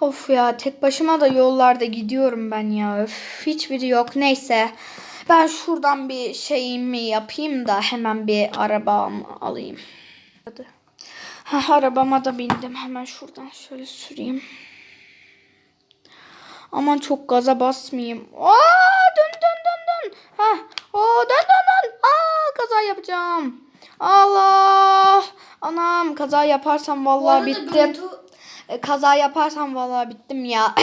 Of ya tek başıma da yollarda gidiyorum ben ya. Öf, hiçbiri yok. Neyse. Ben şuradan bir şeyimi yapayım da hemen bir arabamı alayım. Hadi. Ha, arabama da bindim. Hemen şuradan şöyle süreyim. Aman çok gaza basmayayım. Aa, dön dön dön dön. Ha, o dön dön dön. Aa, kaza yapacağım. Allah. Anam kaza yaparsam vallahi bittim. E, kaza yaparsam vallahi bittim ya.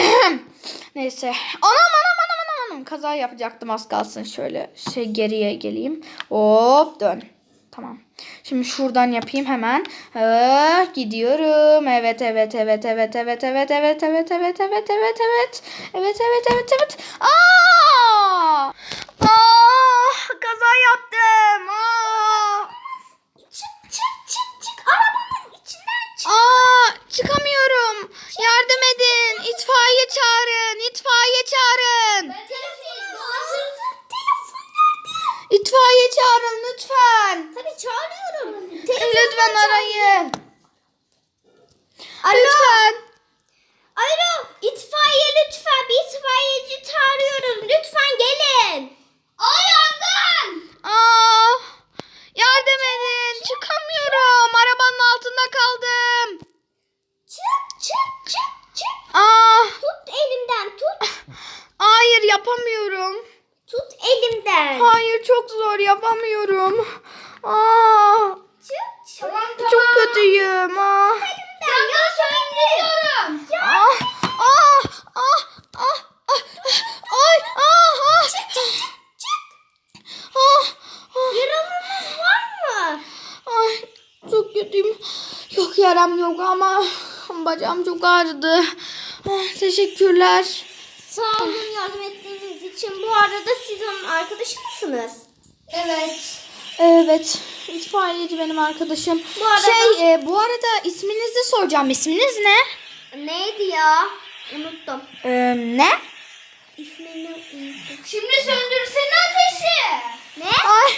Neyse. Anam anam anam anam anam. Kaza yapacaktım az kalsın. Şöyle şey geriye geleyim. Hop dön. Tamam. Şimdi şuradan yapayım hemen. Ha, gidiyorum. Evet evet evet evet evet evet evet evet evet evet evet evet. Evet evet evet evet. Aa! Aa! Kaza yaptım. Aa! Çık çık çık çık arabanın içinden çık. Aa, çıkamıyorum. Yardım edin. İtfaiye çağırın. İtfaiye çağırın. Telefon Telefon nerede? İtfaiye çağırın lütfen. Tabii çağırıyorum. Lütfen arayın. Alo. Lütfen. Alo itfaiye lütfen bir itfaiyeci çağırıyoruz. Lütfen gelin. Ay yangın. Aa, yardım edin. Çıkamıyorum. Arabanın altında kaldım. Çık çık çık çık. Aa, Tut elimden tut. hayır yapamıyorum. Tut elimden. Hayır çok zor yapamıyorum. Aa, Çık çık. Tamam çok kötüyüm. Aa. Ben ya söylüyorum. Ya. Ah, ah, ah, ah, ah, ay, ah, ah. Çık çık çık çık. Ah, ah, Yaralınız var mı? ay, çok kötüyüm. Yok yaram yok ama bacağım çok ağrıdı. Ah, teşekkürler. Sağ olun yardım ettiğiniz için. Bu arada siz onun arkadaşı mısınız? Evet. Evet, itfaiyeci benim arkadaşım. Bu arada- Şey, e, bu arada isminizi soracağım. İsminiz ne? Neydi ya? Unuttum. Ee, ne? İsmini unuttum. Şimdi söndürsene ateşi. Ne? Ay.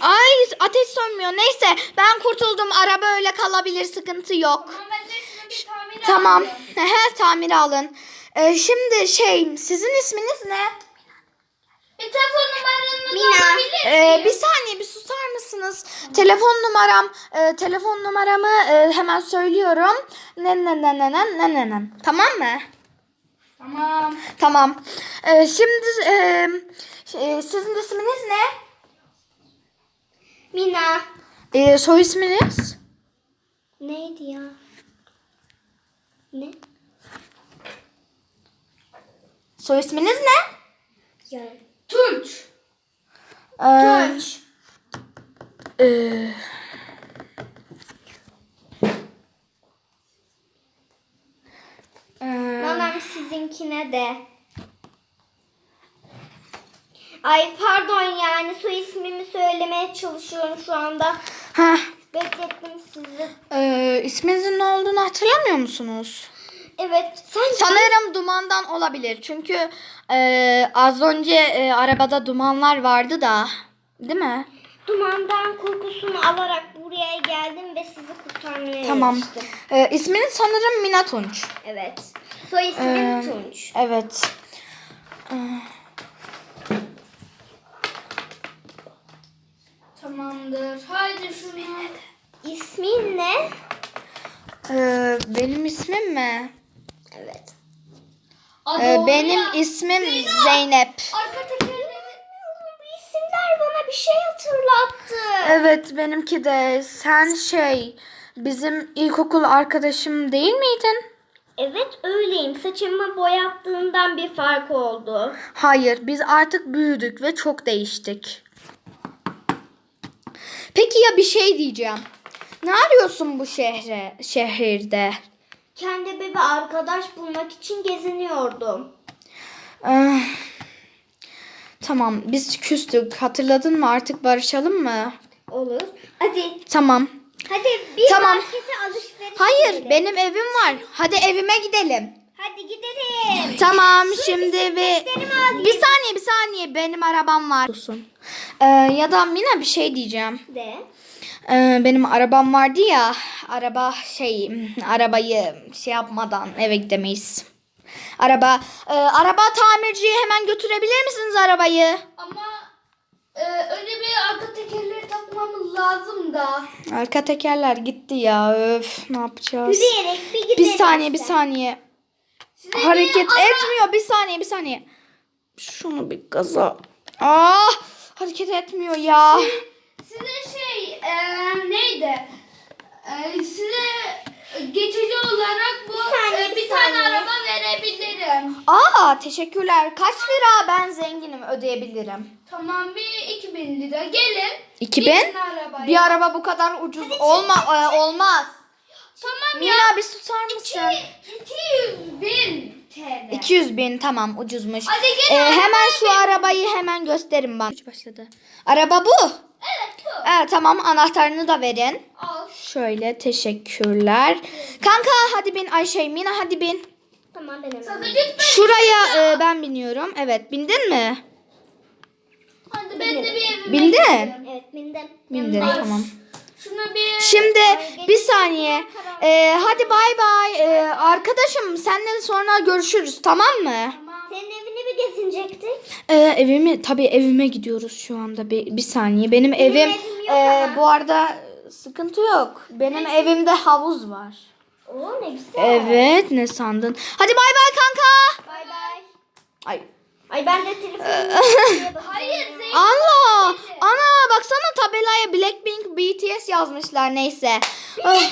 Ay ateş sönmüyor. Neyse ben kurtuldum. Araba öyle kalabilir. Sıkıntı yok. Tamam. Ehe, Tamir alın. Ee, şimdi şey sizin isminiz ne? Bir telefon numaranı Mina. Ee, bir saniye bir susar mısınız? Telefon numaram e, telefon numaramı e, hemen söylüyorum. Ne ne ne ne ne ne ne ne. Tamam mı? Tamam. Tamam. Ee, şimdi e, şey, sizin isminiz ne? Mina. Ee, soy isminiz? Neydi ya? Ne? Soy isminiz ne? Ya. Tunç. Ee, Tunç. e, e, Babam sizinkine de. Ay pardon yani soy ismimi söylemeye çalışıyorum şu anda. heh, Beklettim sizi. e, isminizin ne olduğunu hatırlamıyor musunuz? Evet. Sen Sanırım dumandan olabilir. Çünkü e, az önce e, arabada dumanlar vardı da. Değil mi? dumandan kokusunu alarak buraya geldim ve sizi kurtarmaya Tamam. çalıştım. E, isminiz sanırım Mina Tunç. Evet. Soy ismim Ee, Tunç. Evet. E, Tamamdır. Haydi şunu. İsmin ne? e, benim ismim mi? Evet. Adı E, o benim ya. ismim Zeynep. Arka tekerleği. Bu isimler bana bir şey hatırlattı. Evet benimki de. Sen şey bizim ilkokul arkadaşım değil miydin? Evet öyleyim. Saçımı boyattığından bir fark oldu. Hayır, biz artık büyüdük ve çok değiştik. Peki ya bir şey diyeceğim. Ne arıyorsun bu şehre, şehirde? Kendime bir arkadaş bulmak için geziniyordum. Eh, tamam, biz küstük. Hatırladın mı? Artık barışalım mı? Olur. Hadi. Tamam. Hadi bir Tamam. markete alışveriş Hayır, edelim. benim evim var. Hadi evime gidelim. Hadi gidelim. Tamam, şimdi bir alayım. bir saniye, bir saniye. Benim arabam var. Ee, ya da Mina bir şey diyeceğim. De. Ee, benim arabam vardı ya. Araba şey arabayı şey yapmadan eve gidemeyiz. Araba e, araba tamirciye hemen götürebilir misiniz arabayı? Ama e, önce bir arka tekerleri takmamız lazım da. Arka tekerler gitti ya. Öf ne yapacağız? Yürüyerek bir gidelim. Bir saniye bir işte. saniye. Size Hareket bir ara- etmiyor. Bir saniye bir saniye. Şunu bir gaza. Ah hareket etmiyor ya. Size şey e, neydi? E, size geçici olarak bu saniye, e, bir bir tane saniye. araba verebilirim. Aa teşekkürler. Kaç lira ben zenginim ödeyebilirim. Tamam bir 2000 lira. Gelin. 2000? Binin arabaya. Bir araba bu kadar ucuz olma e, olmaz. Tamam ya. Mina bir susar mısın? 200 bin TL. 200 bin tamam ucuzmuş. Hadi Ee, hemen şu arabayı hemen gösterin bana. Başladı. Araba bu. Evet bu. Evet tamam anahtarını da verin. Al. Şöyle teşekkürler. Kanka hadi bin Ayşe Mina hadi bin. Tamam ben hemen. Ben. Şuraya e, ben biniyorum. Evet bindin mi? Hadi ben de bir evime Bindin. gidiyorum. Evet bindim. Bindin Yanındayım. tamam. Bir... Şimdi bir saniye. Ee, hadi bay bay. Ee, arkadaşım seninle sonra görüşürüz tamam mı? Senin evini bir gezinecektik. Ee, evimi tabii evime gidiyoruz şu anda. Bir, bir saniye. Benim, evim evim yok e, ama. bu arada sıkıntı yok. Benim evimde havuz var. Oo ne güzel. Evet ne sandın? Hadi bay bay kanka. Bay bay. Ay. Ay ben de telefonumu Hayır zengin. Allah! Ana baksana tabelaya Blackpink BTS yazmışlar neyse. Ah.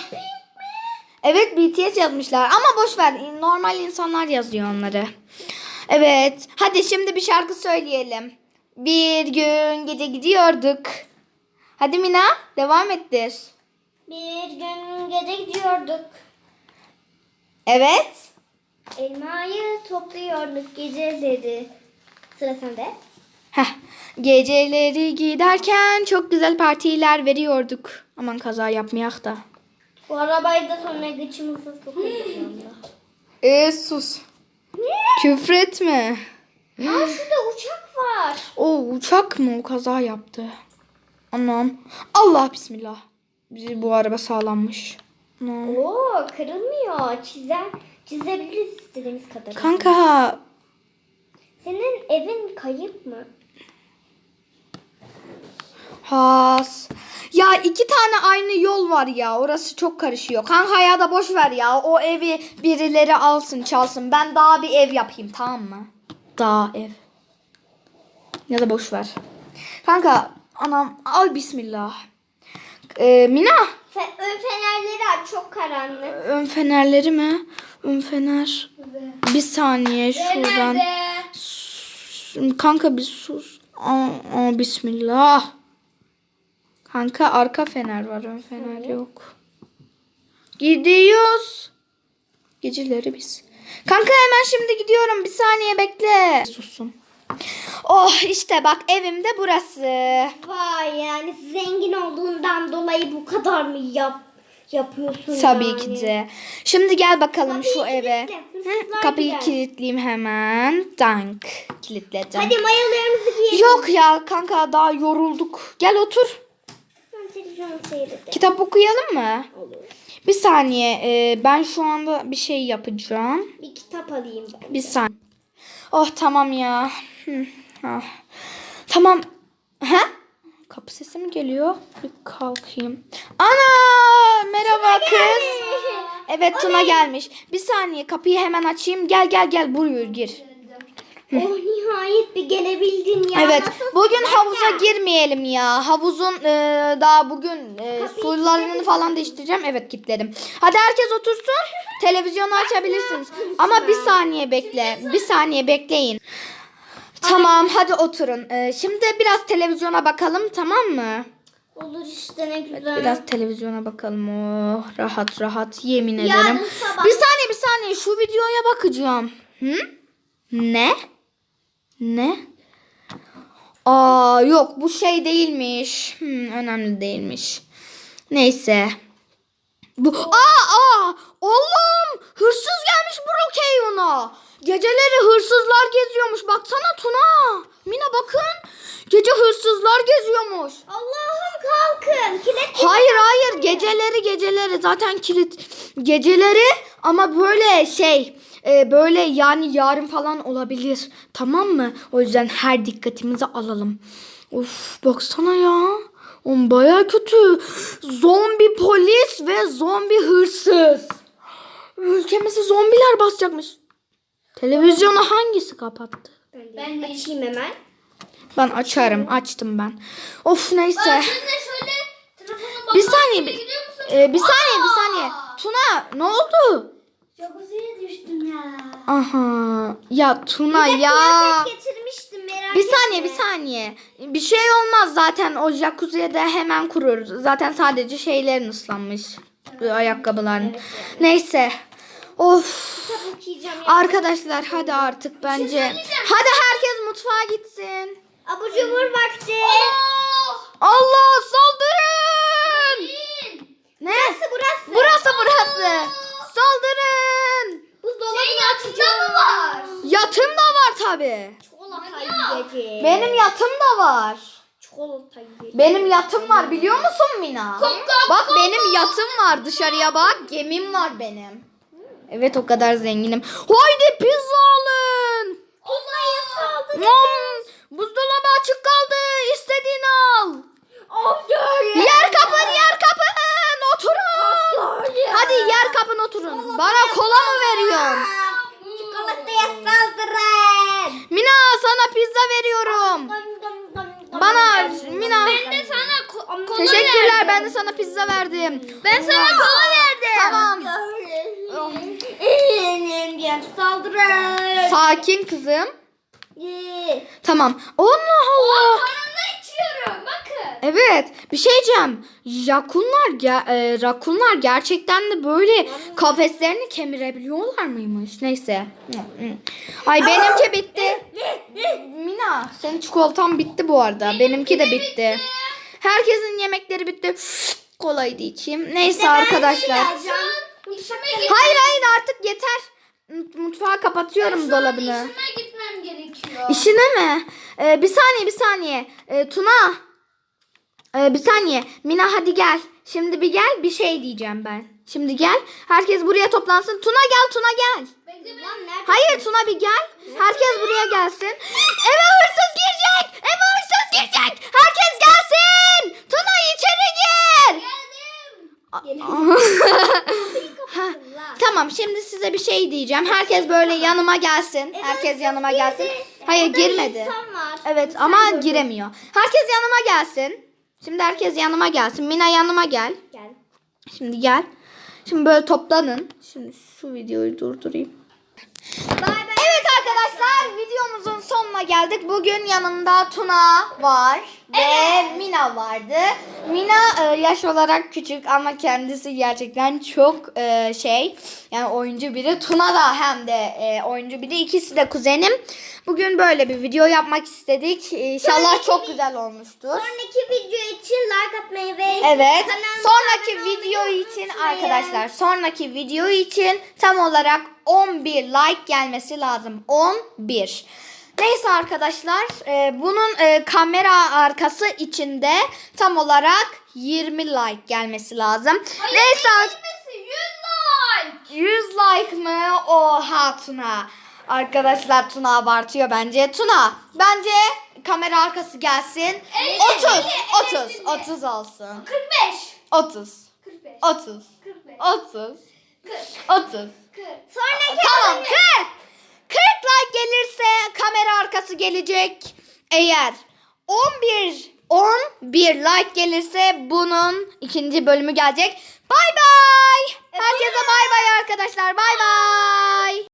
Evet BTS yazmışlar ama boş ver. Normal insanlar yazıyor onları. Evet. Hadi şimdi bir şarkı söyleyelim. Bir gün gece gidiyorduk. Hadi Mina devam ettir. Bir gün gece gidiyorduk. Evet. Elmayı topluyorduk geceleri. Sıra sende. Heh. Geceleri giderken çok güzel partiler veriyorduk. Aman kaza yapmayak da. Bu arabayı da sonra gıçımızı sokuyorduk. Ee sus. Küfretme. Aa şurada uçak var. O uçak mı o kaza yaptı? Anam. Allah bismillah. Bizi bu araba sağlanmış. Anam. Oo kırılmıyor. Çizer, çizebiliriz istediğimiz kadar. Kanka Senin evin kayıp mı? has. Ya iki tane aynı yol var ya. Orası çok karışıyor. Kanka ya da boş ver ya. O evi birileri alsın çalsın. Ben daha bir ev yapayım tamam mı? Daha ev. Ya da boş ver. Kanka anam al bismillah. Ee, Mina Fe, ön fenerleri aç çok karanlık. ön fenerleri mi? Ön fener. Bir saniye şuradan. Nerede? S- Kanka bir sus. Aa, aa, bismillah. Kanka arka fener var ön fener yok. Gidiyoruz. Geceleri biz. Kanka hemen şimdi gidiyorum. Bir saniye bekle. Susun. Oh işte bak evim de burası. Vay yani zengin olduğundan dolayı bu kadar mı yap yapıyorsun Tabii yani? ki de. Şimdi gel bakalım Kapıyı şu eve. kilitle. Hı, kapıyı girer. kilitleyeyim hemen. Dank. Kilitledim. Hadi mayalarımızı giyelim. Yok ya kanka daha yorulduk. Gel otur. Kitap okuyalım mı? Olur. Bir saniye. e, ben şu anda bir şey yapacağım. Bir kitap alayım ben. Bir saniye. Oh tamam ya. Hı, ah. Tamam. Ha? Kapı sesi mi geliyor? Bir kalkayım. Ana! Merhaba kız. Evet Tuna gelmiş. Bir saniye kapıyı hemen açayım. Gel gel gel buraya gir. oh nihayet bir gelebildin ya. Evet. Bugün havuza girmeyelim ya. Havuzun e, daha bugün e, sularını falan değiştireceğim. Evet kilitledim. Hadi herkes otursun. Televizyonu açabilirsiniz. Ama bir saniye bekle. Bir saniye bekleyin. Tamam hadi oturun. E, şimdi biraz televizyona bakalım tamam mı? Olur işte ne güzel. Biraz televizyona bakalım. Oh, rahat rahat yemin Yarın ederim. sabah- Bir saniye bir saniye şu videoya bakacağım. Hı? Ne? Ne? Aa yok bu şey değilmiş. Hmm, önemli değilmiş. Neyse. Bu aa aa Allah'ım hırsız gelmiş Brookhaven'a. Geceleri hırsızlar geziyormuş. Baksana Tuna. Mina bakın. Gece hırsızlar geziyormuş. Kilit Hayır hayır geceleri geceleri zaten kilit geceleri ama böyle şey e, böyle yani yarın falan olabilir tamam mı? O yüzden her dikkatimizi alalım. Of baksana ya. Oğlum baya kötü. Zombi polis ve zombi hırsız. Ülkemizi zombiler basacakmış. Televizyonu hangisi kapattı? Ben açayım hemen. Ben açarım. Açtım ben. Of neyse. Bak şöyle Bir saniye, bir-? Ee, bir saniye bir saniye. Tuna ne oldu? Jacuzziye düştüm ya. Aha. Ya Tuna Bir de ya. kıyafet getirmiştim merak Bir etme. saniye bir saniye. Bir şey olmaz zaten o jacuzziye de hemen kurur. Zaten sadece şeylerin ıslanmış. Ayakkabıların. Neyse. Of. Kitap okuyacağım ya. Arkadaşlar hadi artık bence. söyleyeceğim. Hadi herkes mutfağa gitsin. Abur cubur vakti. Oh! Allah saldırın. Ne? Burası burası. Burası burası. Saldırın. Buzdolabını Senin yatında mı var? Yatım da var tabi. Çikolata Manyak. yiyeceğiz. Benim yatım da var. Çikolata yiyeceğiz. Benim yatım var biliyor musun Mina? Kok, Bak benim yatım var dışarıya bak gemim var benim. Evet o kadar zenginim. Haydi pizza alın. Pizzayı saldı. Nom, buzdolabı açık kaldı. İstediğini al. Dur. Yer kapın yer kapın. Oturun. Hadi yer kapın oturun. Bana kola mı veriyorsun? Çikolataya saldırın. Mina sana pizza veriyorum. Bana Mina. Ben de sana ko- kola Teşekkürler verdim. ben de sana pizza verdim. Ben sana kola verdim. Tamam. Saldırın. Sakin kızım. Tamam. Allah Allah. İçiyorum bakın. Evet. Bir şey diyeceğim. Rakunlar, ge- e, rakunlar gerçekten de böyle kafeslerini kemirebiliyorlar mıymış? Neyse. Ay benimki bitti. Mina senin çikolatan bitti bu arada. Benimki de bitti. Herkesin yemekleri bitti. Kolaydı içeyim. Neyse arkadaşlar. İşime. Hayır hayır artık yeter. Mutfağı kapatıyorum Şu an dolabını. İşime gitmem gerekiyor. İşine mi? Ee, bir saniye bir saniye. Ee, Tuna. Ee, bir saniye. Mina hadi gel. Şimdi bir gel bir şey diyeceğim ben. Şimdi gel. Herkes buraya toplansın. Tuna gel Tuna gel. Hayır Tuna bir gel. Herkes buraya gelsin. Eve hırsız girecek. Eve hırsız girecek. Herkes gelsin. Tuna içeri gir. Tamam şimdi size bir şey diyeceğim. Herkes böyle yanıma gelsin. Herkes yanıma gelsin. Hayır girmedi. Evet ama giremiyor. Herkes yanıma gelsin. Şimdi herkes yanıma gelsin. Mina yanıma gel. Gel. Şimdi gel. Şimdi böyle toplanın. Şimdi şu videoyu durdurayım. Evet arkadaşlar videomuzun sonuna geldik. Bugün yanımda Tuna var ve Mina vardı. Mina e, yaş olarak küçük ama kendisi gerçekten çok e, şey yani oyuncu biri. Tuna da hem de e, oyuncu biri. İkisi de kuzenim. Bugün böyle bir video yapmak istedik. İnşallah Sonraki çok güzel olmuştur. Sonraki video için like atmayı ve Evet. kanalımıza Sonraki video için arkadaşlar, sonraki video için tam olarak 11 like gelmesi lazım. 11. Neyse arkadaşlar, e, bunun e, kamera arkası içinde tam olarak 20 like gelmesi lazım. Neyse ar- Geçmesi 100 like. 100 like mı? Oha Tuna. Arkadaşlar Tuna abartıyor bence. Tuna bence kamera arkası gelsin. 50, 30, 50, 30, 50. 30 olsun. 45. 30. 45. 30. 45. 30. 40. 30. 40. Sonraki Tamam 40. 40 like gelirse kamera arkası gelecek. Eğer 11 11 like gelirse bunun ikinci bölümü gelecek. Bay bay. Herkese bay bay arkadaşlar. Bay bay.